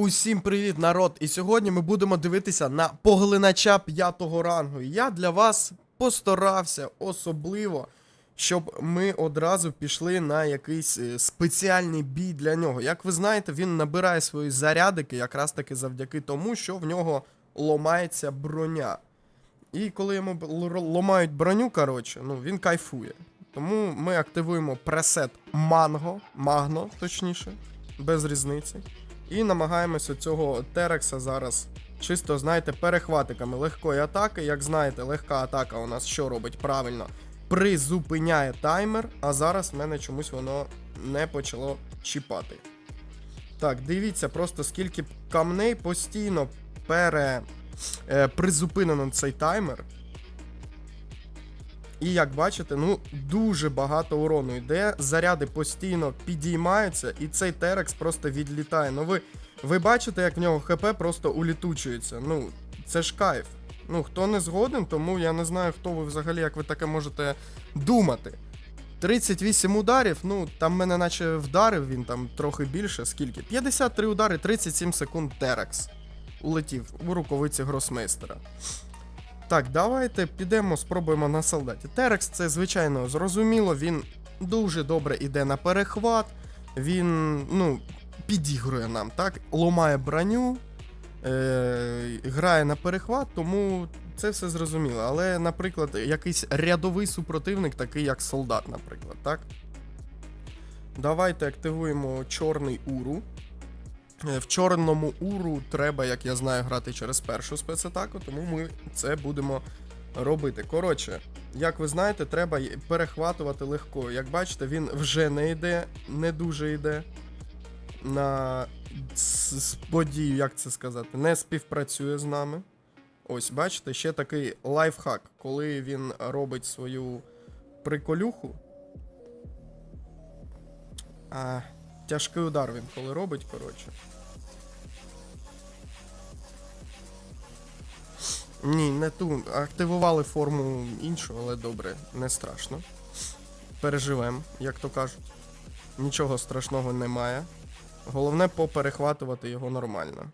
Усім привіт, народ! І сьогодні ми будемо дивитися на поглинача п'ятого рангу. І Я для вас постарався особливо, щоб ми одразу пішли на якийсь е, спеціальний бій для нього. Як ви знаєте, він набирає свої зарядики якраз таки завдяки тому, що в нього ломається броня. І коли йому ломають броню, коротше, ну він кайфує. Тому ми активуємо пресет Манго, Магно, точніше, без різниці. І намагаємося цього Терекса зараз чисто, знаєте, перехватиками легкої атаки. Як знаєте, легка атака у нас що робить правильно? Призупиняє таймер, а зараз в мене чомусь воно не почало чіпати. Так, дивіться просто скільки камней постійно пере, е, призупинено цей таймер. І як бачите, ну дуже багато урону йде. Заряди постійно підіймаються, і цей Терекс просто відлітає. Ну ви, ви бачите, як в нього ХП просто улітучується. Ну, це ж кайф. Ну, хто не згоден, тому я не знаю, хто ви взагалі, як ви таке можете думати. 38 ударів, ну там мене наче вдарив він там трохи більше. Скільки? 53 удари, 37 секунд Терекс. Улетів у рукавиці гросмейстера. Так, давайте підемо, спробуємо на солдаті. Терекс, це звичайно зрозуміло, він дуже добре іде на перехват, він ну, підігрує нам, так? Ломає броню, е- грає на перехват, тому це все зрозуміло. Але, наприклад, якийсь рядовий супротивник, такий як солдат, наприклад, так? Давайте активуємо чорний уру. Е, В чорному уру треба, як я знаю, грати через першу спецатаку, тому ми це будемо робити. Коротше, як ви знаєте, треба перехватувати легко. Як бачите, він вже не йде, не дуже йде на подію, як це сказати, не співпрацює з нами. Ось, бачите, ще такий лайфхак, коли він робить свою приколюху. А, тяжкий удар він коли робить, коротше. Ні, не ту. Активували форму іншу, але добре, не страшно. Переживемо, як то кажуть. Нічого страшного немає. Головне поперехватувати його нормально.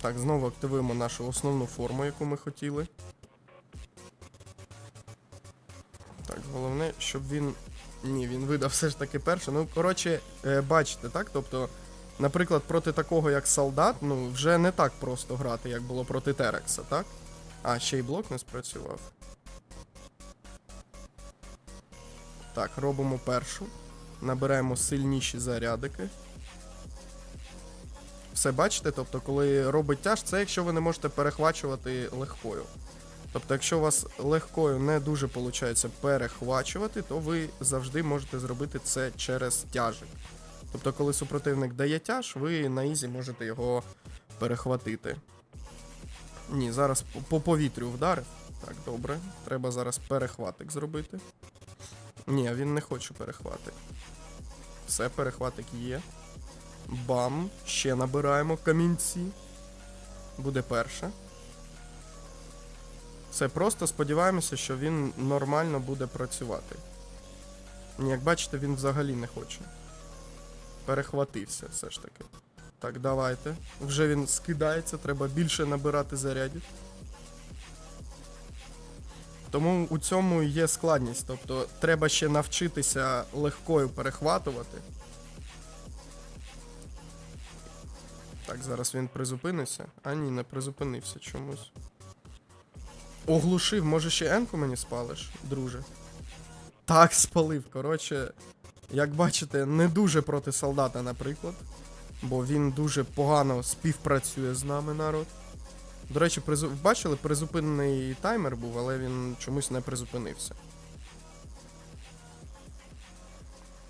Так, знову активуємо нашу основну форму, яку ми хотіли. Головне, щоб він. Ні, він видав все ж таки перше. Ну, коротше, е, бачите, так? Тобто, наприклад, проти такого, як солдат, ну, вже не так просто грати, як було проти Терекса, так? А, ще й блок не спрацював. Так, робимо першу. Набираємо сильніші зарядики. Все бачите? Тобто, коли робить тяж, це якщо ви не можете перехвачувати легкою. Тобто, якщо у вас легкою не дуже виходить перехвачувати, то ви завжди можете зробити це через тяжик. Тобто, коли супротивник дає тяж, ви на ізі можете його перехватити. Ні, зараз по- по повітрю вдарив. Так, добре. Треба зараз перехватик зробити. Ні, він не хоче перехватик. Все, перехватик є. Бам. Ще набираємо камінці. Буде перше. Все, просто сподіваємося, що він нормально буде працювати. Як бачите, він взагалі не хоче. Перехватився все ж таки. Так, давайте. Вже він скидається, треба більше набирати зарядів. Тому у цьому є складність. Тобто треба ще навчитися легкою перехватувати. Так, зараз він призупиниться. А ні, не призупинився чомусь. Оглушив, може ще енку мені спалиш, друже? Так, спалив. Коротше, як бачите, не дуже проти солдата, наприклад. Бо він дуже погано співпрацює з нами, народ. До речі, призу... бачили, призупинений таймер був, але він чомусь не призупинився.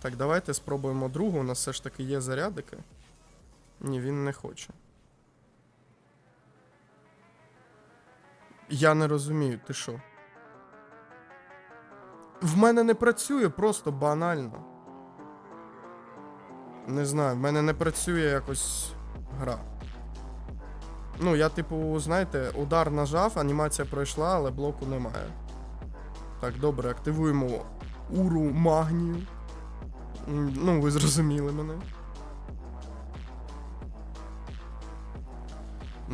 Так, давайте спробуємо другу. У нас все ж таки є зарядики. Ні, він не хоче. Я не розумію, ти що? В мене не працює просто банально. Не знаю, в мене не працює якось гра. Ну, я, типу, знаєте, удар нажав, анімація пройшла, але блоку немає. Так, добре, активуємо уру магнію. Ну, ви зрозуміли мене.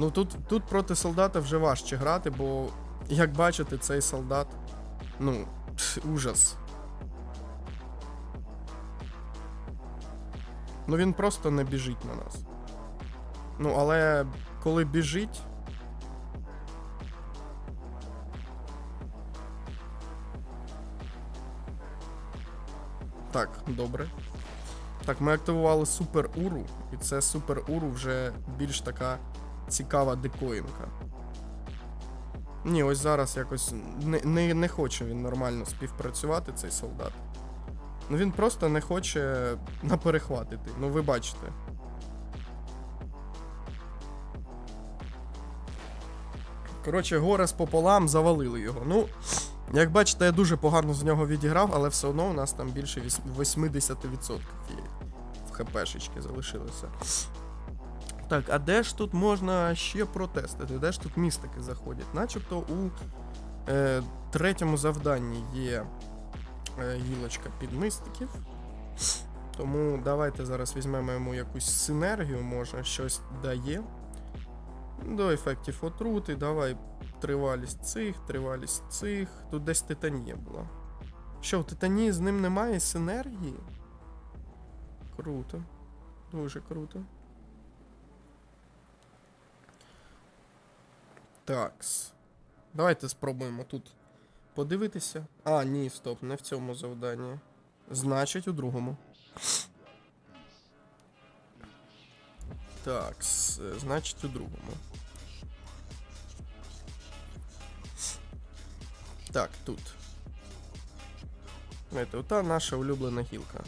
Ну тут, тут проти солдата вже важче грати, бо, як бачите, цей солдат. Ну, ужас. Ну він просто не біжить на нас. Ну, але коли біжить. Так, добре. Так, ми активували супер уру, і це супер уру вже більш така цікава дикоїнка. Ні, ось зараз якось не, не, не хоче він нормально співпрацювати, цей солдат. Ну він просто не хоче на перехват іти. Ну ви бачите. Коротше, Горес пополам завалили його. Ну, як бачите, я дуже погано з нього відіграв, але все одно у нас там більше 80% є. В хпшечки залишилося. Так, а де ж тут можна ще протестити? Де ж тут містики заходять? Начебто у е, третьому завданні є е, гілочка під мистиків. Тому давайте зараз візьмемо йому якусь синергію, може, щось дає. До ефектів отрути, давай тривалість цих, тривалість цих. Тут десь титанія була. Що, в титанії з ним немає синергії? Круто. Дуже круто. Такс. Давайте спробуємо тут подивитися. А, ні, стоп, не в цьому завданні. Значить, у другому. Такс, е, значить, у другому. Так, тут. Знаєте, ота наша улюблена гілка.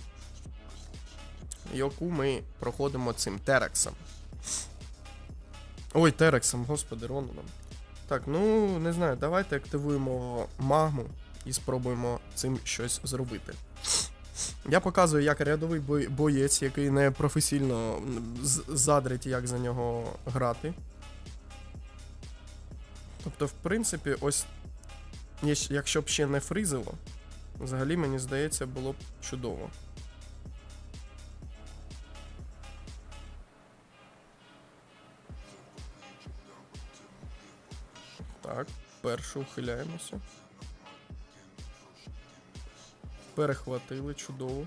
Яку ми проходимо цим терексом. Ой, терексом, господи, Ронаном. Так, ну не знаю, давайте активуємо магму і спробуємо цим щось зробити. Я показую, як рядовий боєць, який не професійно задрить, як за нього грати. Тобто, в принципі, ось Якщо б ще не фризило, взагалі, мені здається, було б чудово. Так, першу ухиляємося. Перехватили, чудово.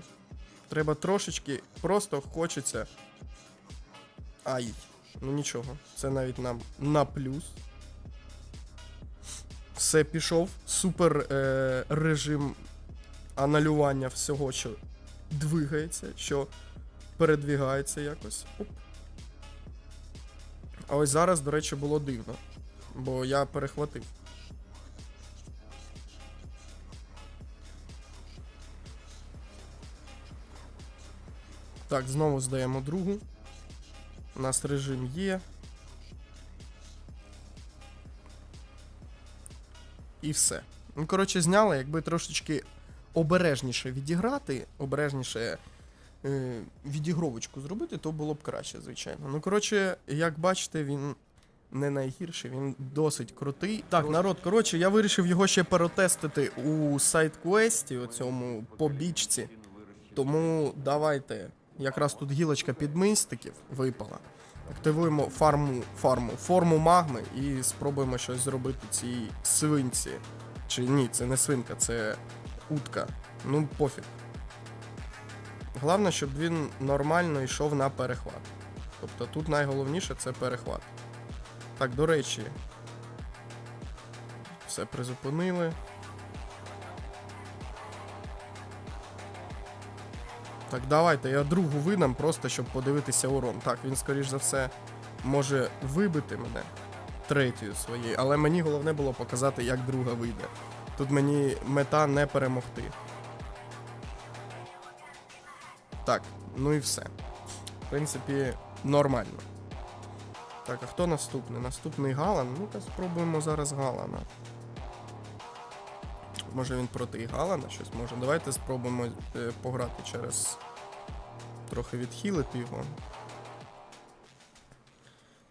Треба трошечки, просто хочеться. Ай. Ну нічого, це навіть нам на плюс. Все пішов. Супер е, режим аналювання всього, що двигається, що передвігається якось. Оп. А ось зараз, до речі, було дивно. Бо я перехватив. Так, знову здаємо другу. У нас режим є. І все. Ну, коротше, зняли, якби трошечки обережніше відіграти, обережніше е, відігровочку зробити, то було б краще, звичайно. Ну, коротше, як бачите, він не найгірший, він досить крутий. Так, народ, коротше, я вирішив його ще перетестити у сайт-квесті, у цьому по бічці. Тому давайте. Якраз тут гілочка підмистиків випала. Активуємо фарму, фарму, форму магми і спробуємо щось зробити цій свинці. Чи ні, це не свинка, це утка. Ну, пофіг. Головне, щоб він нормально йшов на перехват. Тобто тут найголовніше це перехват. Так, до речі. Все призупинили. Так, давайте я другу видам, просто щоб подивитися урон. Так, він, скоріш за все, може вибити мене третьою своєю, але мені головне було показати, як друга вийде. Тут мені мета не перемогти. Так, ну і все. В принципі, нормально. Так, а хто наступний? Наступний Галан. Ну-ка спробуємо зараз Галана. Може він проти Галана щось може. Давайте спробуємо е, пограти через. Трохи відхилити його.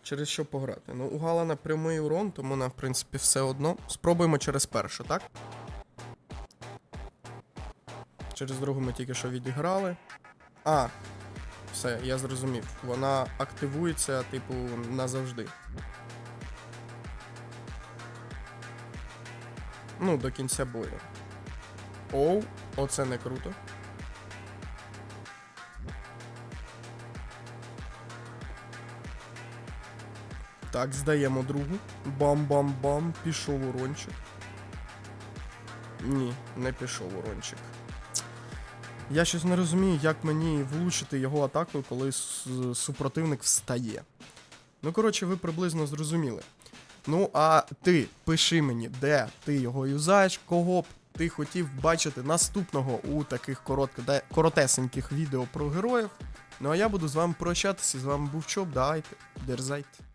Через що пограти? Ну, у Галана прямий урон, тому нам, в принципі, все одно. Спробуємо через першу, так? Через другу ми тільки що відіграли. А, все, я зрозумів. Вона активується, типу, назавжди. Ну, до кінця бою. Оу, оце не круто. Так, здаємо другу. Бам-бам-бам, пішов урончик. Ні, не пішов урончик. Я щось не розумію, як мені влучити його атаку, коли супротивник встає. Ну, коротше, ви приблизно зрозуміли. Ну, а ти пиши мені, де ти його юзаєш, кого б ти хотів бачити наступного у таких коротко, коротесеньких відео про героїв. Ну а я буду з вами прощатися. З вами був Чоп, давайте, дерзайте.